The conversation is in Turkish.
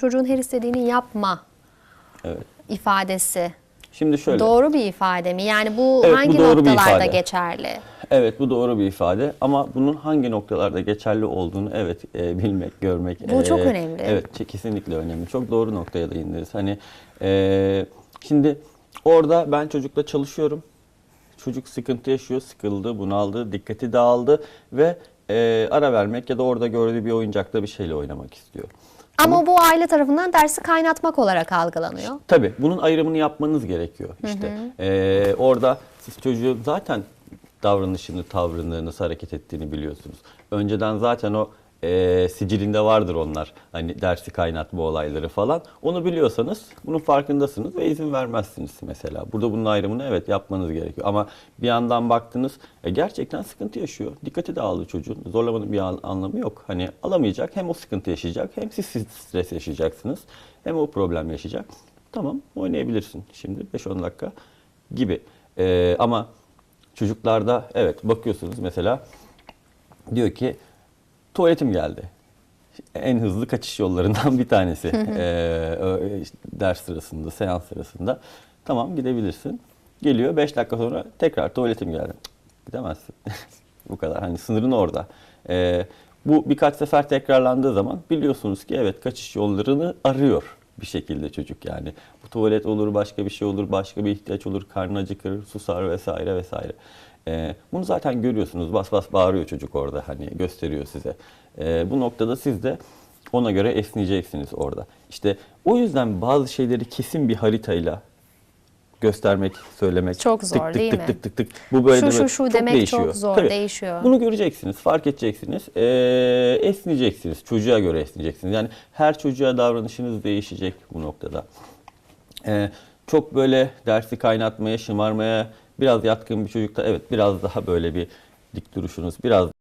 çocuğun her istediğini yapma Evet. ifadesi Şimdi şöyle. doğru bir ifade mi? Yani bu Evet, bu hangi doğru bir noktalarda geçerli? Evet bu doğru bir ifade ama bunun hangi noktalarda geçerli olduğunu evet e, bilmek, görmek. Bu çok e, önemli. Evet ke- kesinlikle önemli. Çok doğru noktaya değindiniz. Hani e, şimdi orada ben çocukla çalışıyorum. Çocuk sıkıntı yaşıyor, sıkıldı, bunaldı, dikkati dağıldı ve e, ara vermek ya da orada gördüğü bir oyuncakla bir şeyle oynamak istiyor. Ama bu aile tarafından dersi kaynatmak olarak algılanıyor. Tabii bunun ayrımını yapmanız gerekiyor işte. Ee, orada siz çocuğun zaten davranışını, tavrını, nasıl hareket ettiğini biliyorsunuz. Önceden zaten o e, sicilinde vardır onlar. Hani dersi kaynatma olayları falan. Onu biliyorsanız bunun farkındasınız ve izin vermezsiniz mesela. Burada bunun ayrımını evet yapmanız gerekiyor. Ama bir yandan baktınız e, gerçekten sıkıntı yaşıyor. Dikkati dağıldı çocuğun. Zorlamanın bir an- anlamı yok. Hani alamayacak hem o sıkıntı yaşayacak hem siz stres yaşayacaksınız. Hem o problem yaşayacak. Tamam oynayabilirsin şimdi 5-10 dakika gibi. Ee, ama çocuklarda evet bakıyorsunuz mesela diyor ki tuvaletim geldi. En hızlı kaçış yollarından bir tanesi Ee, işte ders sırasında, seans sırasında. Tamam gidebilirsin. Geliyor 5 dakika sonra tekrar tuvaletim geldi. Gidemezsin. Bu kadar hani sınırın orada. Ee, bu birkaç sefer tekrarlandığı zaman biliyorsunuz ki evet kaçış yollarını arıyor bir şekilde çocuk yani. Bu tuvalet olur, başka bir şey olur, başka bir ihtiyaç olur, karnı acıkır, susar vesaire vesaire. Ee, bunu zaten görüyorsunuz. Bas bas bağırıyor çocuk orada hani gösteriyor size. Ee, bu noktada siz de ona göre esneyeceksiniz orada. İşte o yüzden bazı şeyleri kesin bir haritayla göstermek, söylemek Çok zor, tık tık değil tık mi? tık tık tık. Bu böyle Şu, şu, şu çok demek değişiyor. çok zor, Tabii. değişiyor. Bunu göreceksiniz, fark edeceksiniz, ee, esneyeceksiniz, çocuğa göre esneyeceksiniz. Yani her çocuğa davranışınız değişecek bu noktada. Ee, çok böyle dersi kaynatmaya, şımarmaya biraz yatkın bir çocukta evet biraz daha böyle bir dik duruşunuz, biraz